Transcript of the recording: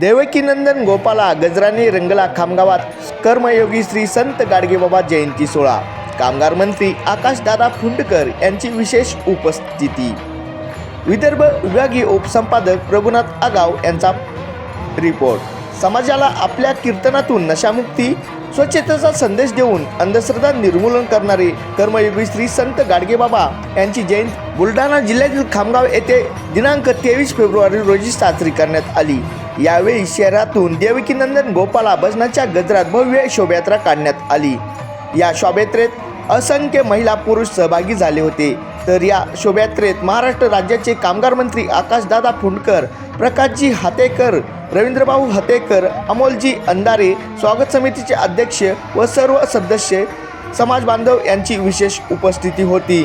देवकीनंदन गोपाला गजरानी रंगला खामगावात. कर्मयोगी श्री संत गाडगेबाबा जयंती सोहळा. कामगार मंत्री आकाशदादा फुंडकर यांची विशेष उपस्थिती. विदर्भ विभागीय उपसंपादक रघुनाथ आगाव यांचा रिपोर्ट समाजाला आपल्या कीर्तनातून नशामुक्ती स्वच्छतेचा संदेश देऊन अंधश्रद्धा निर्मूलन करणारे कर्मयोगी श्री संत गाडगेबाबा यांची जयंती बुलढाणा जिल्ह्यातील खामगाव येथे दिनांक तेवीस फेब्रुवारी रोजी साजरी करण्यात आली. यावेळी शहरातून देवकीनंदन गोपाला भजनाच्या गजरात भव्य शोभायात्रा काढण्यात आली. या शोभायात्रेत असंख्य महिला पुरुष सहभागी झाले होते. तर या शोभायात्रेत महाराष्ट्र राज्याचे कामगार मंत्री आकाशदादा फुंडकर प्रकाशजी हातेकर रवींद्रभाऊ हातेकर अमोलजी अंधारे स्वागत समितीचे अध्यक्ष व सर्व सदस्य समाज बांधव यांची विशेष उपस्थिती होती.